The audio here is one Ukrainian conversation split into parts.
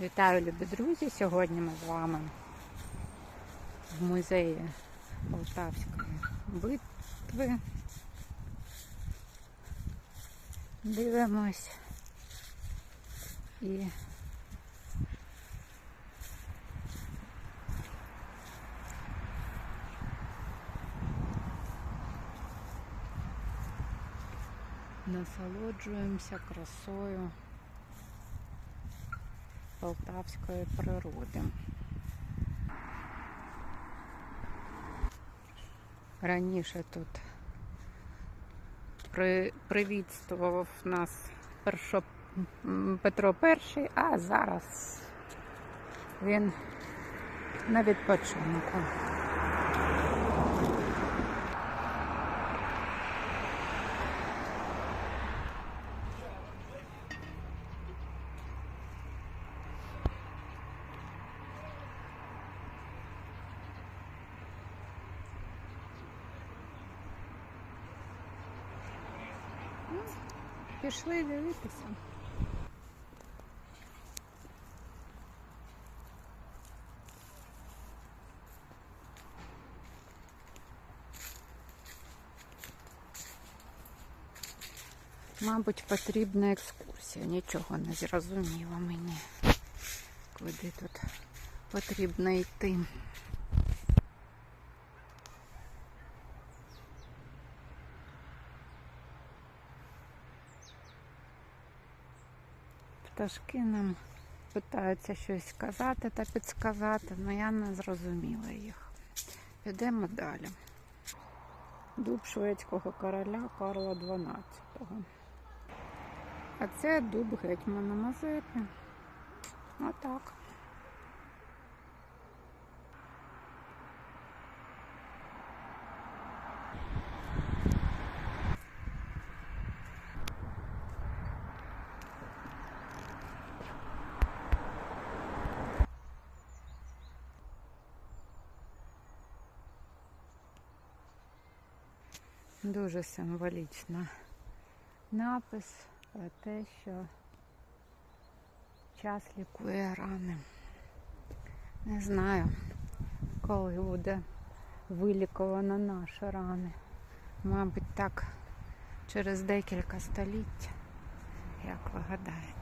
Вітаю, любі друзі! Сьогодні ми з вами в музеї Полтавської битви. Дивимось і насолоджуємося красою полтавської природи. Раніше тут при, привітствував нас першо, Петро І, а зараз він на відпочинку. Пішли дивитися. Мабуть, потрібна екскурсія. Нічого не зрозуміло мені. Куди тут потрібно йти. Пташки нам питаються щось сказати та підсказати, але я не зрозуміла їх. Підемо далі. Дуб шведського короля Карла XII. А це дуб гетьмана Мазепи. Отак. Дуже символічно. Напис про те, що час лікує рани. Не знаю, коли буде виліковано наші рани. Мабуть, так через декілька століть, як ви гадаєте.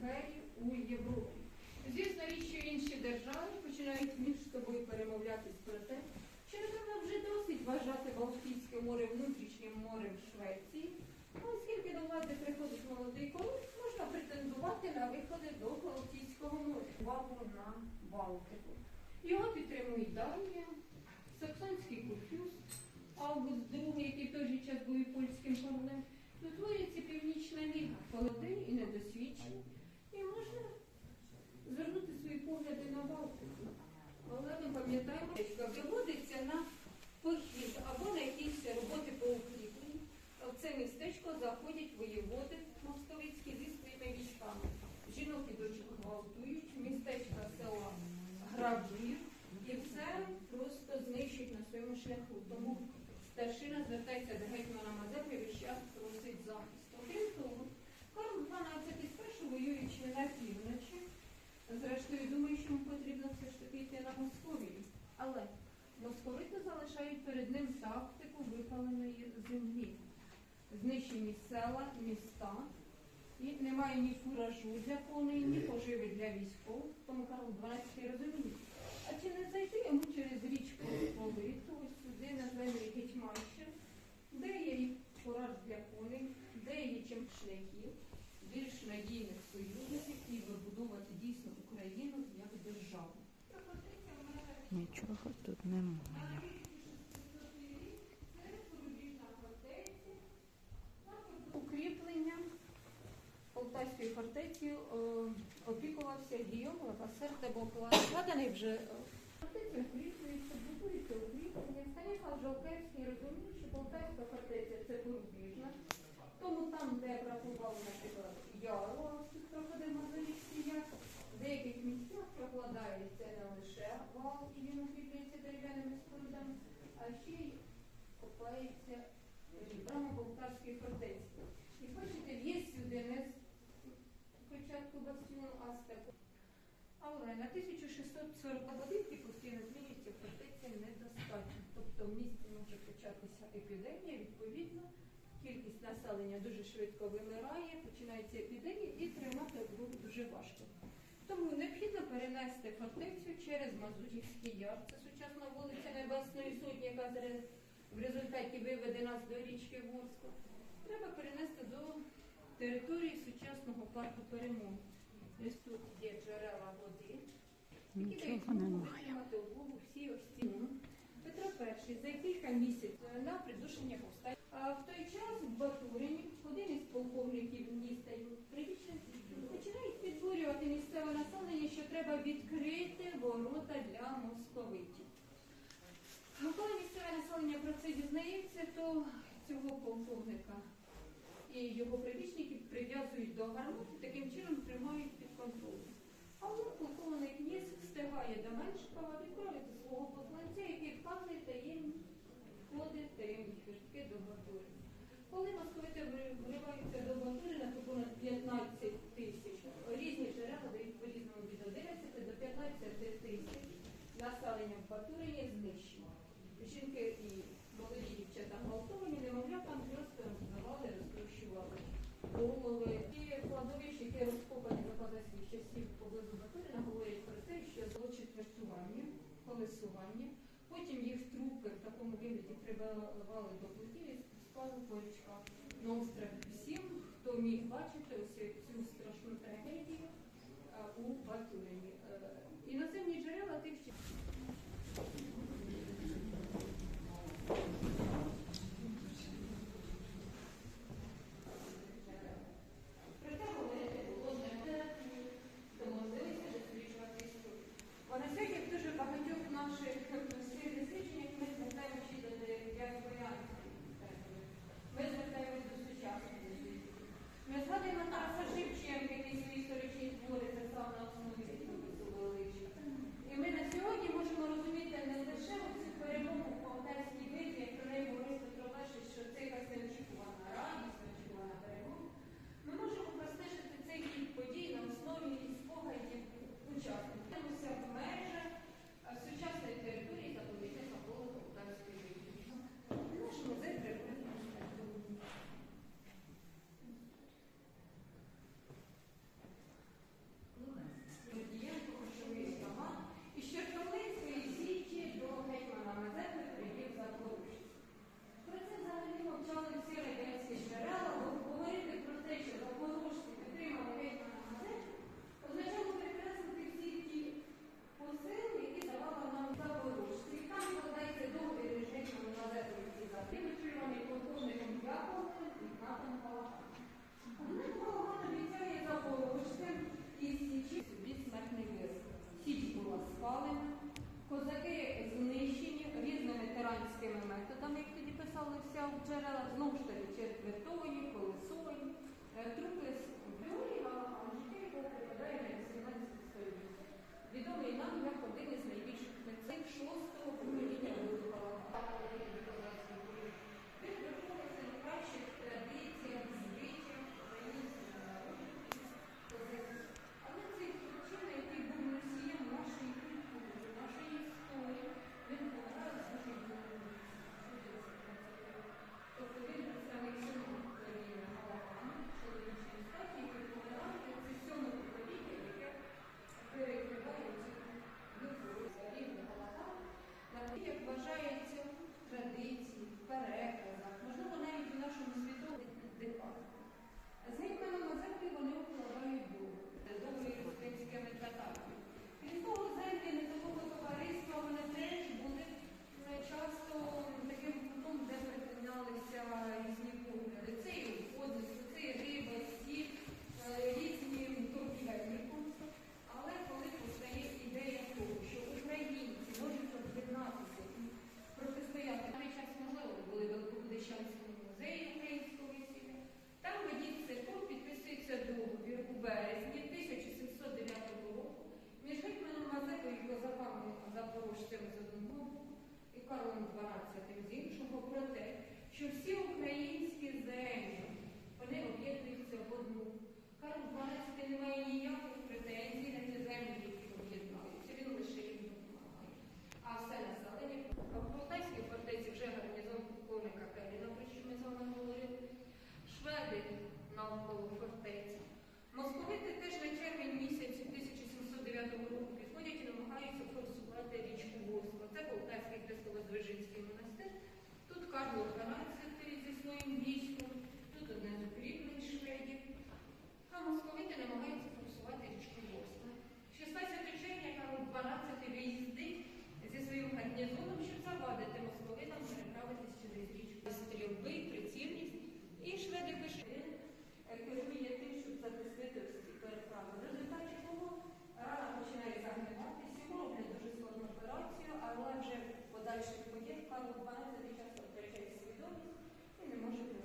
двері у Європі. Звісно, річ, що інші держави починають між собою перемовлятись про те, що напевно вже досить вважати Балтійське море внутрішнім морем Швеції, Ну, оскільки до влади приходить молодий король, можна претендувати на виходи до Балтійського моря, увагу на Балтику. Його підтримують Данія, Саксонський Курфюз, Август II, який в той же час був і польським королем, утворюється Північна Ліга, молодий і недосвідчений. І можна звернути свої погляди на Балтику. Але ми пам'ятаємо, що доводиться на похід або на якісь роботи по укріпленню. В це містечко заходять воєводи московицькі зі своїми військами. Жінок і дочок гвалтують, містечка села грабують і все просто знищують на своєму шляху. Тому до гетьмана Мазепи весь час просить захисту. Окрім того, Карл XII спершу воюючи на півночі, зрештою думає, що йому потрібно все ж таки йти на Московію. Але московити залишають перед ним тактику випаленої землі. Знищені села, міста, і немає ні фуражу для коней, ні поживи для військових. Тому Карл XII розуміє. А чи не зайти йому через річку Политу, ось сюди на землі Гетьманщин, де є фураж для коней, де є чим шляхів, більш надійних союзників і вибудувати дійсно Україну як державу. Нічого тут немає. Укріплення Полтавської фортеці е, опікувався Гійом Лавасер де Боклад. Згаданий вже е, фортеця укріплення, станіслав розумів, що Полтавська фортеця це порубіжна. Тому там, де бракував, наприклад, яру, проходить Мазурівський яр, в деяких місцях прокладається не лише вал і він укріплюється дерев'яними спорудами, а ще й копається брама Полтавської фортеці. І бачите, в'їзд сюди не з початку бастіону, а з такого. Але на 1640 годинки постійно змінюється фортеця недостатньо. Тобто в місті може початися епідемія, відповідно, кількість населення дуже швидко вимирає, починається епідемія і тримати оборону дуже важко. Тому необхідно перенести фортецю через Мазурівський яр. Це сучасна вулиця Небесної Сотні, яка в результаті виведе нас до річки Ворску. Треба перенести до території сучасного парку перемоги. Ось тут є джерела води. які дають Нічого змогу всі ось ці. Петро І за кілька місяців на придушення повстання. А в той час в Батурині один із полковників міста починають підбурювати місцеве населення, що треба відкрити ворота для московитів. Ну, коли місцеве населення про це дізнається, то цього полковника і його прибічників прив'язують до гармати, таким чином тримають під контролем. А от полковник князь встигає до Меншикова відправити свого посланця, який вказує таємні входи, таємні хвіртки до Батури. Коли московити вриваються до Батурина, то понад 15 тисяч. Різні джерела дають по-різному від 11 до 15 тисяч населення в Батурині знищено. В такому вигляді прибивали до плитів і спали по річках на остров. Всім, хто міг бачити ось цю страшну трагедію а, у Батурині. Е, Іноземні джерела тих часів. Проте говорити було не те, домовилися досліджувати історію. А на сьогодні дуже багатьох наших як тоді писали вся в джерела знову ж таки колесовані, Е, трупи з Георгій а життя якого припадає на 18 століття. Відомий нам як один із найбільших митців шостого покоління Божцем з одного і Карлом 12. з іншого про те, що всі українські землі, вони об'єднуються в одну. Карл XII не має ніяких шведи пише, е, керує тим, щоб захистити всі переправи. В результаті того рана починає загниватися, роблять дуже складну операцію, але вже в подальших подіях Карл XII часто втрачає свідомість і не може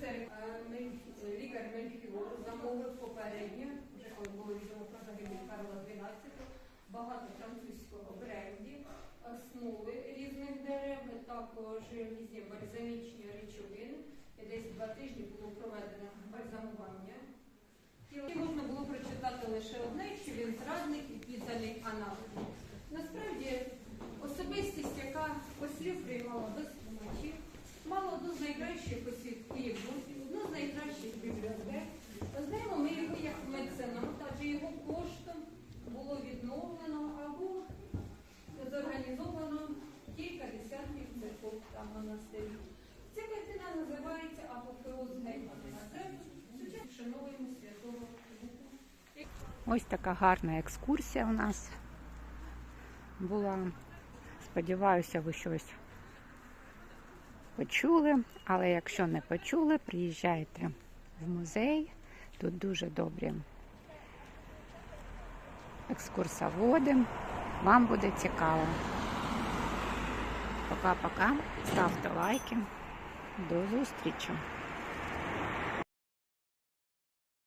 це е, лікар Мельхіор замовив попередньо, вже коли було відомо про загибель Карла XII, багато французького бренді, основи різних дерев, також різні бальзамічні речовини. І десь два тижні було проведено бальзамування. І можна було прочитати лише одне, що він зрадник і підданий аналогу. Насправді, особистість, яка послів приймала тлумачів, мала одну з найкращих освіт Київбурзі, одну з бібліотек. Знаємо ми його як меценат, адже його коштом було відновлено або зорганізовано кілька десятків церков та монастирів. Ця картина називається Апофеоз Гетьмана. Сучасно вшановуємо святого. Ось така гарна екскурсія у нас була. Сподіваюся, ви щось почули. Але якщо не почули, приїжджайте в музей. Тут дуже добрі екскурсоводи. Вам буде цікаво. Пока-пока. Ставте лайки. До зустрічі!